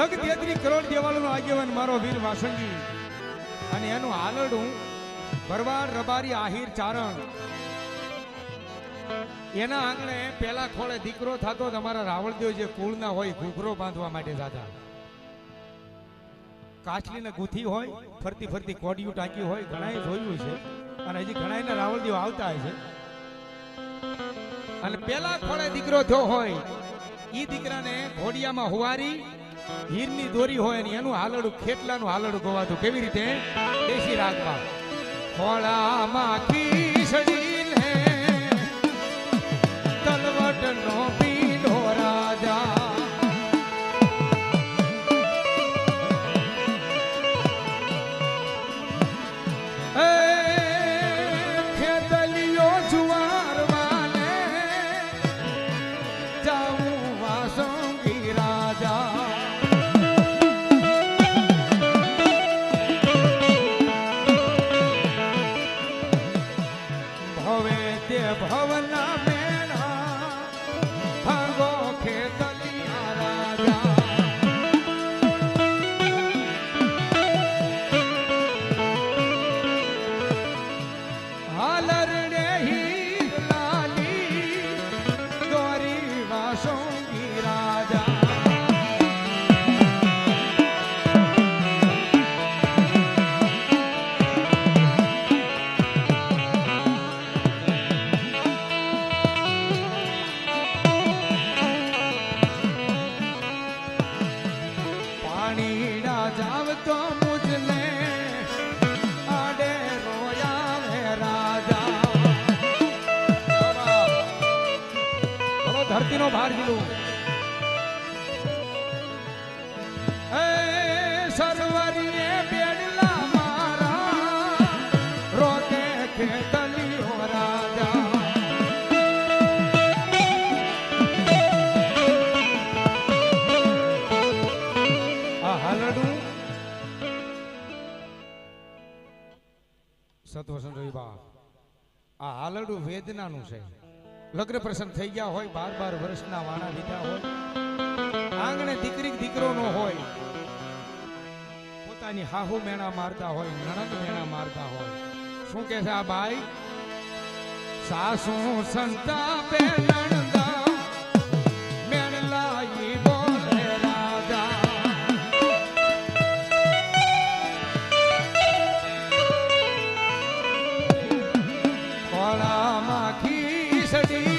જગ તેત્રી કરોડ દેવાળનો આગેવાન મારો વીર વાસંગી અને એનું હાલડું ભરવાડ, રબારી, આહિર, ચારણ. એના આંગણે પેલા ખોળે દીકરો થતો તમારા રાવળદેવ જે કુળના હોય, ઘૂઘરો બાંધવા માટે જાતા. કાચલીને ગુથી હોય, ફરતી ફરતી કોડિયું ટાંકી હોય, ઘણાએ જોયું છે. અને હજી ઘણાયના રાવળદેવ આવતા હોય છે. અને પેલા ખોળે દીકરો થયો હોય, ઈ દીકરાને ઘોડિયામાં હુવારી હીરની દોરી હોય ને એનું હાલડું, ખેટલાનું હાલડું ગવાતું. કેવી રીતે? દેશી રાગમાં. ખોળામાં ખીસડીને તલવટ નો રાજા તે જીલું એ સરવરીએ બેડલા મારા રોકે ખેતલીઓ આ હાલડું સતવસન રવિબા આ હાલડું વેદનાનું છે. લગ્ન પ્રસંગ થઈ ગયા હોય, બાર બાર વર્ષના વાણા લીધા હોય, આંગણે દીકરી દીકરો નો હોય, પોતાની હાહુ મેણા મારતા હોય, નણંદ મેણા મારતા હોય. શું કે છે આ ભાઈ સાસુ સંતા નણંદા ખીસડીને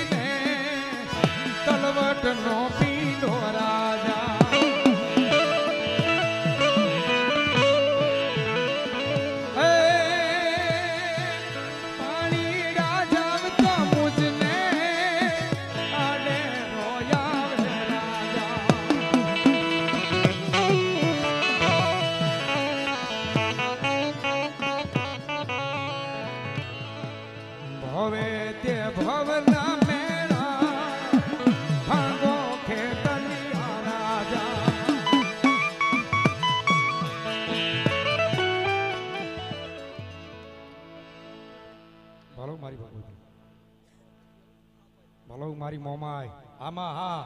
મોમાય આમાં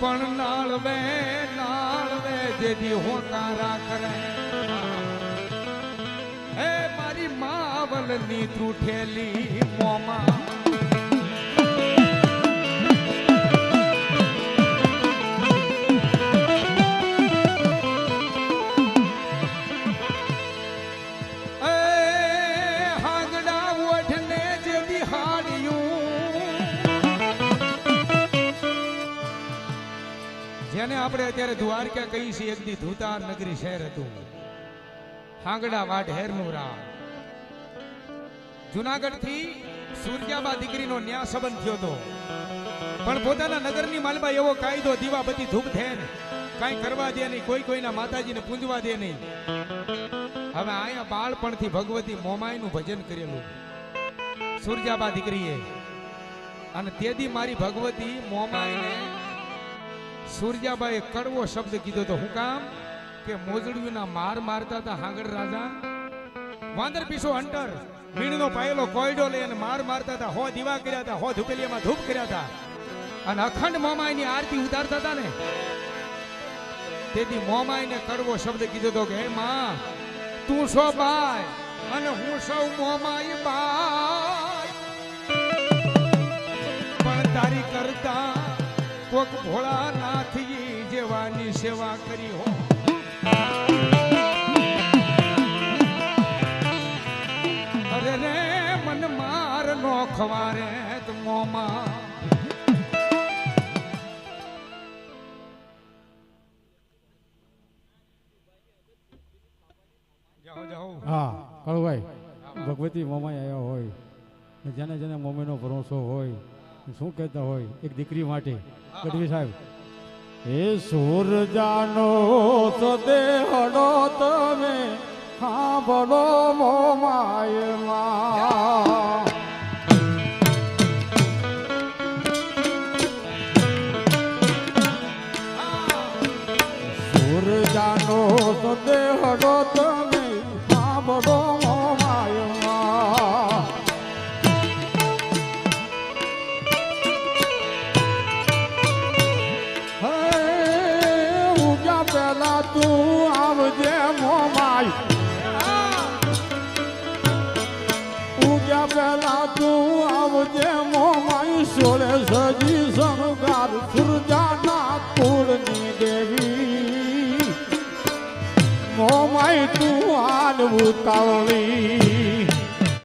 પણ નાળવે નાળવે જેથી હોકારા કરે હે મારી માવલની તૂઠેલી મોમાં. દ્વારકા કહી છે એક દી ધૂતાર નગરી શહેર હતું હાંગડા વાટ હેરનું રામ જુનાગઢથી સૂર્યાબા દીકરીનો ન્યા સંબંધ થયો હતો પણ પોતાના નગરની માલમાં એવો કાયદો, દીવાબત્તી ધૂપ થેન કાંઈ કરવા દે નહીં, કોઈ કોઈના માતાજીને પૂંજવા દે નહીં. હવે અહીંયા બાળપણથી ભગવતી મોમાઈનું ભજન કરેલું. સૂર્યાબા દીકરીએ. અને તેથી મારી ભગવતી મોમાઈને સૂરજાબાએ કડવો શબ્દ કીધો તો હું કામ કે મોજડીઓના માર મારતા હતા હાંગડ રાજા? વાંદર પીછો અંટર મીણનો પાયેલો કોયડો લઈને માર મારતા હતા, હો દીવા કર્યા હતા, હો ધુપેલિયામાં ધૂપ કર્યા હતા. અને અખંડ મોમાઈની આરતી ઉતારતા હતા ને. તેથી મોમાઈને કડવો શબ્દ કીધો તો કે, હે માં, તું સો બાય, અને હું સૌ મોમાઈ બાય. પણ તારી કરતા કોક ભોળાનાથજી જેવાની સેવા કરી હો. અરે રે, મન માર નો ખવારે મોમાં. હા, કળુભાઈ, ભગવતી મોમાઈ આવ્યા હોય. જેને જેને મમ્મીનો ભરોસો હોય શું કહેતા હોય? એક દીકરી માટે. ગઢવી સાહેબ. એ સૂરજાનો સદેહડો તમે સાંભળો મોમાયમાં પેલા તું આવજે મોમાય સોળે સજી સંગાર સુરજાના કુળની દેવી. મોમાય તું હાલ ઉતાવળી.